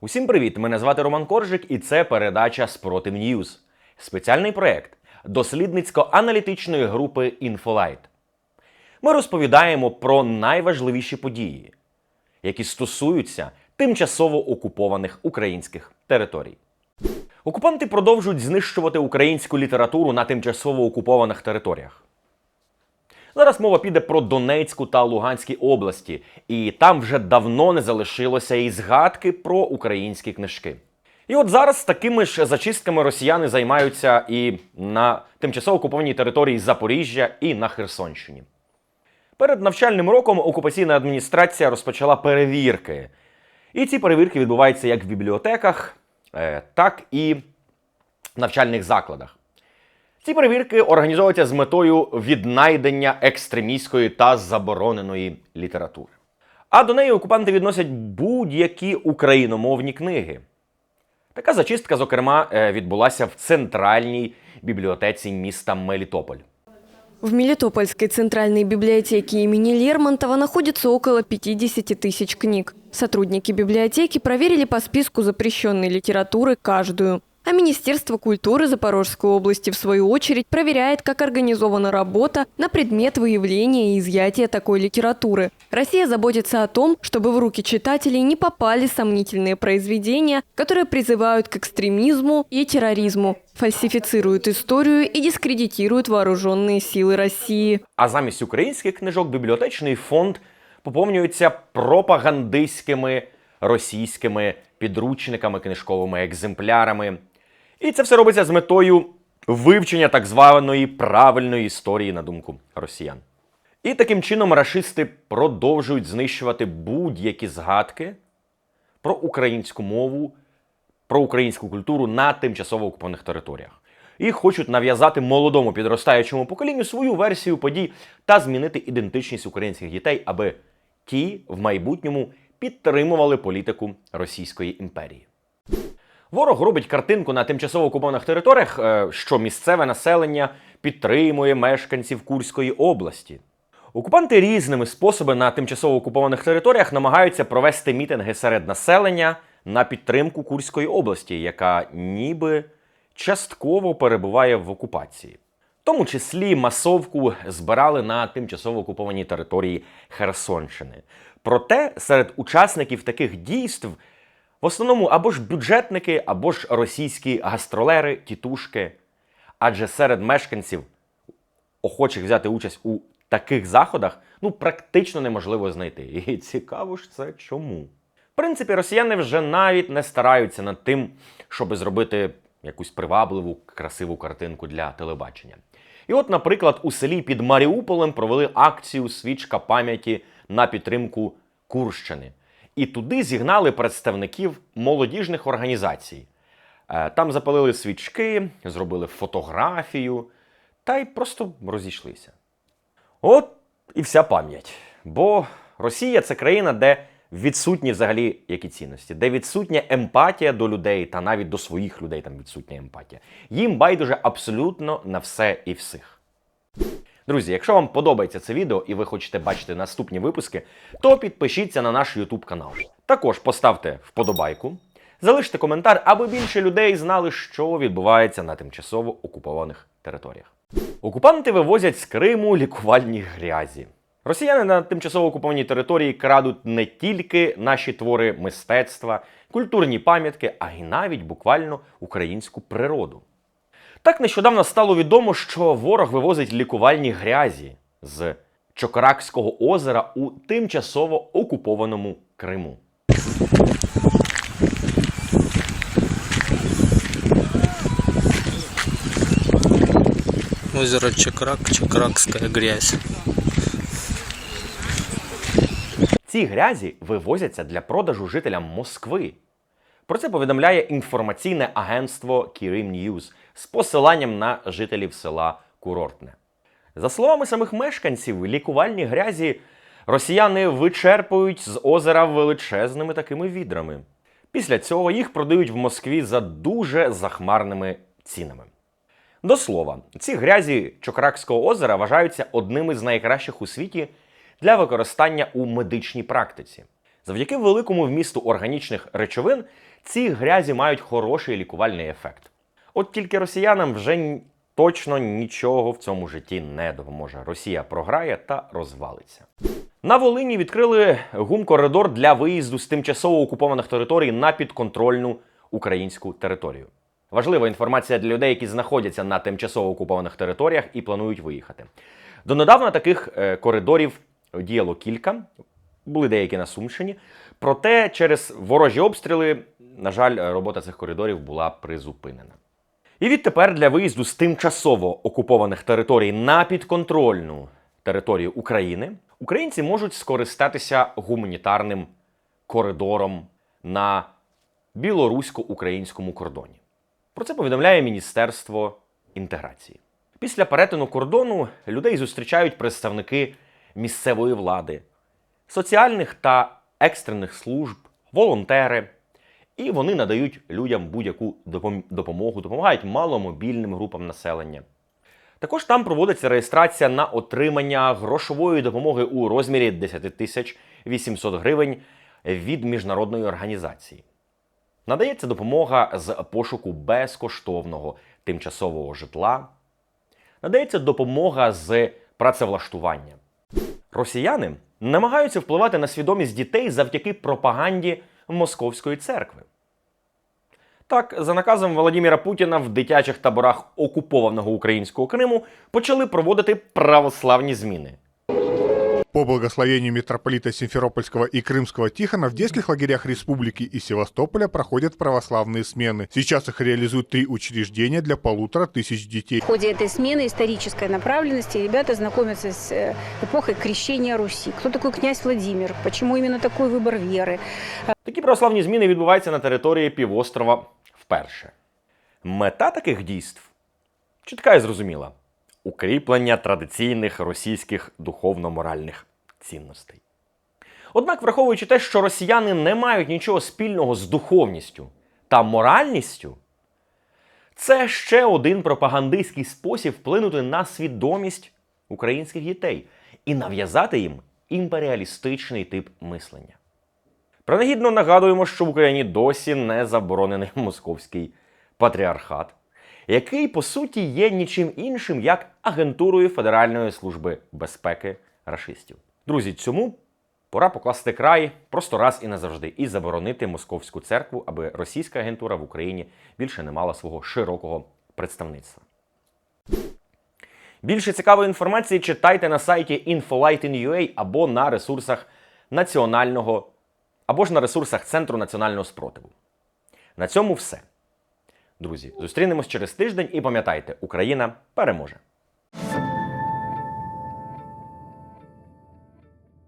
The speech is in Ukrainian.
Усім привіт! Мене звати Роман Коржик, і це передача Спротив Ньюз. Спеціальний проєкт дослідницько-аналітичної групи Інфолайт. Ми розповідаємо про найважливіші події, які стосуються тимчасово окупованих українських територій. Окупанти продовжують знищувати українську літературу на тимчасово окупованих територіях. Зараз мова піде про Донецьку та Луганські області, і там вже давно не залишилося і згадки про українські книжки. І от зараз такими ж зачистками росіяни займаються і на тимчасово окупованій території Запоріжжя, і на Херсонщині. Перед навчальним роком окупаційна адміністрація розпочала перевірки. І ці перевірки відбуваються як в бібліотеках, е, так і в навчальних закладах. Ці перевірки організовуються з метою віднайдення екстремістської та забороненої літератури. А до неї окупанти відносять будь-які україномовні книги. Така зачистка, зокрема, е, відбулася в центральній бібліотеці міста Мелітополь. В Мелитопольской центральной библиотеке имени Лермонтова находится около 50 тысяч книг. Сотрудники библиотеки проверили по списку запрещенной литературы каждую. А Министерство культуры Запорожской области, в свою очередь, проверяет, как организована работа на предмет выявления и изъятия такой литературы. Россия заботится о том, чтобы в руки читателей не попали сомнительные произведения, которые призывают к экстремизму и терроризму, фальсифицируют историю и дискредитируют вооруженные силы России. А замість українських книжок бібліотечний фонд поповнюється пропагандистськими російськими підручниками, книжковими екземплярами. І це все робиться з метою вивчення так званої правильної історії, на думку росіян. І таким чином рашисти продовжують знищувати будь-які згадки про українську мову, про українську культуру на тимчасово окупованих територіях. І хочуть нав'язати молодому підростаючому поколінню свою версію подій та змінити ідентичність українських дітей, аби ті в майбутньому підтримували політику Російської імперії. Ворог робить картинку на тимчасово окупованих територіях, е, що місцеве населення підтримує мешканців Курської області. Окупанти різними способами на тимчасово окупованих територіях намагаються провести мітинги серед населення на підтримку Курської області, яка ніби частково перебуває в окупації. В тому числі масовку збирали на тимчасово окупованій території Херсонщини. Проте серед учасників таких дійств в основному або ж бюджетники, або ж російські гастролери, тітушки. Адже серед мешканців, охочих взяти участь у таких заходах, ну практично неможливо знайти. І цікаво ж це чому. В принципі, росіяни вже навіть не стараються над тим, щоб зробити якусь привабливу, красиву картинку для телебачення. І от, наприклад, у селі під Маріуполем провели акцію Свічка пам'яті на підтримку Курщини. І туди зігнали представників молодіжних організацій. Е, Там запалили свічки, зробили фотографію та й просто розійшлися. От і вся пам'ять. Бо Росія це країна, де відсутні взагалі які цінності, де відсутня емпатія до людей та навіть до своїх людей там відсутня емпатія. Їм байдуже абсолютно на все і всіх. Друзі, якщо вам подобається це відео і ви хочете бачити наступні випуски, то підпишіться на наш YouTube канал. Також поставте вподобайку, залиште коментар, аби більше людей знали, що відбувається на тимчасово окупованих територіях. Окупанти вивозять з Криму лікувальні грязі. Росіяни на тимчасово окупованій території крадуть не тільки наші твори мистецтва, культурні пам'ятки, а й навіть буквально українську природу. Так нещодавно стало відомо, що ворог вивозить лікувальні грязі з Чокаракського озера у тимчасово окупованому Криму. Озеро Чакрак, Чакракская грязь. Ці грязі вивозяться для продажу жителям Москви. Про це повідомляє інформаційне агентство Kirim News з посиланням на жителів села Курортне. За словами самих мешканців, лікувальні грязі росіяни вичерпують з озера величезними такими відрами. Після цього їх продають в Москві за дуже захмарними цінами. До слова, ці грязі Чокракського озера вважаються одними з найкращих у світі для використання у медичній практиці. Завдяки великому вмісту органічних речовин ці грязі мають хороший лікувальний ефект. От тільки росіянам вже точно нічого в цьому житті не допоможе. Росія програє та розвалиться. На Волині відкрили гумкоридор для виїзду з тимчасово окупованих територій на підконтрольну українську територію. Важлива інформація для людей, які знаходяться на тимчасово окупованих територіях і планують виїхати. Донедавна таких е, коридорів діяло кілька, були деякі на Сумщині. Проте через ворожі обстріли, на жаль, робота цих коридорів була призупинена. І відтепер для виїзду з тимчасово окупованих територій на підконтрольну територію України українці можуть скористатися гуманітарним коридором на білорусько-українському кордоні. Про це повідомляє Міністерство інтеграції. Після перетину кордону людей зустрічають представники місцевої влади, соціальних та екстрених служб, волонтери, і вони надають людям будь-яку допомогу, допомагають маломобільним групам населення. Також там проводиться реєстрація на отримання грошової допомоги у розмірі 10 тисяч 800 гривень від міжнародної організації. Надається допомога з пошуку безкоштовного тимчасового житла. Надається допомога з працевлаштування. Росіяни намагаються впливати на свідомість дітей завдяки пропаганді Московської церкви. Так, за наказом Володимира Путіна в дитячих таборах окупованого українського Криму почали проводити православні зміни. По благословению митрополита Симферопольского и Крымского Тихона в детских лагерях республики и Севастополя проходят православные смены. Сейчас их реализуют три учреждения для полутора тысяч детей. В ходе этой смены исторической направленности ребята знакомятся с э, эпохой крещения Руси. Кто такой князь Владимир? Почему именно такой выбор веры? Такі православні зміни відбуваються на території півострова вперше. Мета таких дійств чітка і зрозуміла Укріплення традиційних російських духовно-моральних цінностей. Однак, враховуючи те, що росіяни не мають нічого спільного з духовністю та моральністю, це ще один пропагандистський спосіб вплинути на свідомість українських дітей і нав'язати їм імперіалістичний тип мислення. Принагідно нагадуємо, що в Україні досі не заборонений московський патріархат, який по суті є нічим іншим як агентурою Федеральної служби безпеки рашистів. Друзі, цьому пора покласти край просто раз і назавжди і заборонити московську церкву, аби російська агентура в Україні більше не мала свого широкого представництва. Більше цікавої інформації читайте на сайті infolight.in.ua або на ресурсах національного або ж на ресурсах Центру національного спротиву. На цьому все. Друзі, зустрінемось через тиждень і пам'ятайте, Україна переможе.